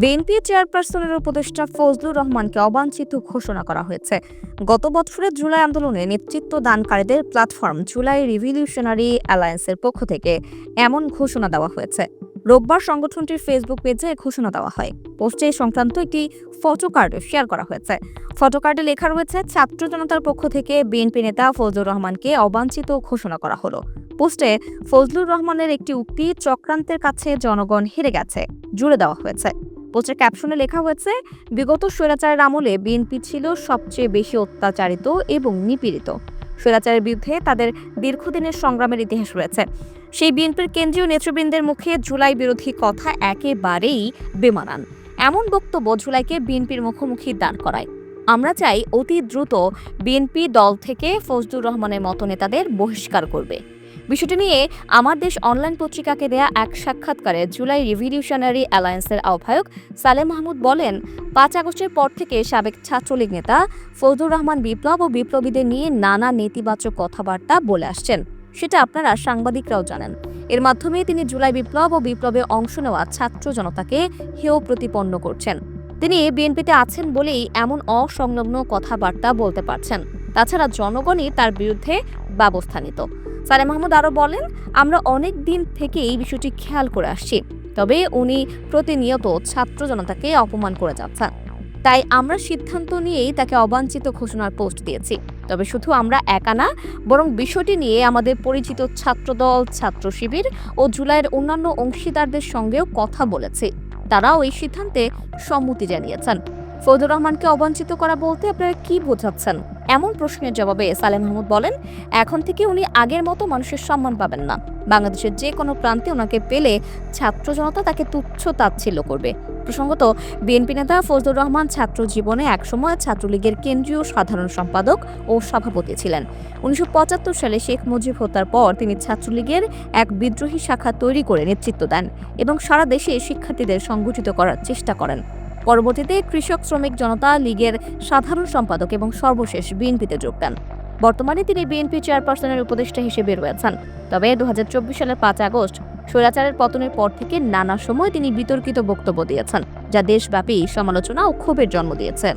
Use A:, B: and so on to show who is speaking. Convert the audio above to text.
A: BNP চেয়ারপারসনের উপদেষ্টা ফজলুর রহমানকে অবাঞ্ছিত ঘোষণা করা হয়েছে। গত বছরের জুলাই আন্দোলনে নেতৃত্ব দানকারীদের প্ল্যাটফর্ম জুলাই রিভলিউশনারি অ্যালায়েন্সের পক্ষ থেকে এমন ঘোষণা দেওয়া হয়েছে। রোববার সংগঠনটির ফেসবুক পেজে ঘোষণা দেওয়া হয়। পোস্টে সংক্রান্ত একটি ফটো কার্ড শেয়ার করা হয়েছে। ফটো কার্ডে লেখা রয়েছে, ছাত্র জনতার পক্ষ থেকে বিএনপি নেতা ফজলুর রহমানকে অবাঞ্ছিত ঘোষণা করা হলো। পোস্টে ফজলুর রহমানের একটি উক্তি, চক্রান্তের কাছে জনগণ হেরে গেছে জুড়ে দেওয়া হয়েছে। পোস্টের ক্যাপশনে লেখা হয়েছে, বিগত স্বৈরাচারের আমলে বিএনপি ছিল সবচেয়ে বেশি অত্যাচারিত এবং নিপীড়িত। স্বৈরাচারের বিরুদ্ধে তাদের দীর্ঘদিনের সংগ্রামের ইতিহাস রয়েছে। সেই বিএনপির কেন্দ্রীয় নেতৃবৃন্দের মুখে জুলাই বিরোধী কথা একেবারেই বেমানান। এমন বক্তব্য জুলাইকে বিএনপির মুখোমুখি দাঁড় করায়। আমরা চাই অতি দ্রুত বিএনপি দল থেকে ফজলুর রহমানের মতো নেতাদের বহিষ্কার করবে। বিষয়টি নিয়ে আমার দেশ অনলাইন পত্রিকাকে দেয়া এক সাক্ষাৎকারে জুলাই রিভলিউশনারি অ্যালায়েন্সের আহ্বায়ক সালেম মাহমুদ বলেন, পাঁচ আগস্টের পর থেকে সাবেক ছাত্রলীগ নেতা ফজলুর রহমান বিপ্লব ও বিপ্লবীদের নিয়ে নানা নেতিবাচক কথাবার্তা বলে আসছেন। সেটা আপনারা সাংবাদিকরাও জানেন। এর মাধ্যমে তিনি জুলাই বিপ্লব ও বিপ্লবে অংশ নেওয়া ছাত্র জনতাকে হেয় প্রতিপন্ন করছেন। তিনি বিএনপিতে আছেন বলেই এমন অসংলগ্ন কথাবার্তা বলতে পারছেন। তাছাড়া জনগণই তার বিরুদ্ধে ব্যবস্থা নিত। সালেম মাহমুদ আরও বলেন, আমরা অনেক দিন থেকে এই বিষয়টি খেয়াল করে আসছি, তবে উনি প্রতিনিয়ত ছাত্র জনতাকে অপমান করে যাচ্ছেন। তাই আমরা সিদ্ধান্ত নিয়েই তাকে অবাঞ্ছিত ঘোষণার পোস্ট দিয়েছি। তবে শুধু আমরা একা না, বরং বিষয়টি নিয়ে আমাদের পরিচিত ছাত্রদল, ছাত্র শিবির ও জুলাইয়ের অন্যান্য অংশীদারদের সঙ্গেও কথা বলেছি। তারাও এই সিদ্ধান্তে সম্মতি জানিয়েছেন। ফজলুর রহমানকে অবাঞ্ছিত করা বলতে আপনারা কি বোঝাচ্ছেন? এমন প্রশ্নের জবাবে সালেম মাহমুদ বলেন, এখন থেকে উনি আগের মতো মানুষের সম্মান পাবেন না। বাংলাদেশের যে কোনো প্রান্তে ওনাকে পেলে ছাত্র জনতা তাকে তুচ্ছ তাচ্ছিল্য করবে। প্রসঙ্গত, বিএনপি নেতা ফজলুর রহমান ছাত্র জীবনে একসময় ছাত্রলীগের কেন্দ্রীয় সাধারণ সম্পাদক ও সভাপতি ছিলেন। উনিশশো পঁচাত্তর সালে শেখ মুজিব হত্যার পর তিনি ছাত্রলীগের এক বিদ্রোহী শাখা তৈরি করে নেতৃত্ব দেন এবং সারা দেশে শিক্ষার্থীদের সংগঠিত করার চেষ্টা করেন। পরবর্তীতে কৃষক শ্রমিক জনতা লীগের সাধারণ সম্পাদক এবং সর্বশেষ বিএনপিতে যোগ দেন। বর্তমানে তিনি বিএনপি চেয়ারপারসনের উপদেষ্টা হিসেবে রয়েছেন। তবে দু হাজার চব্বিশ সালের পাঁচ আগস্ট স্বৈরাচারের পতনের পর থেকে নানা সময় তিনি বিতর্কিত বক্তব্য দিয়েছেন, যা দেশব্যাপী সমালোচনা ও ক্ষোভের জন্ম দিয়েছে।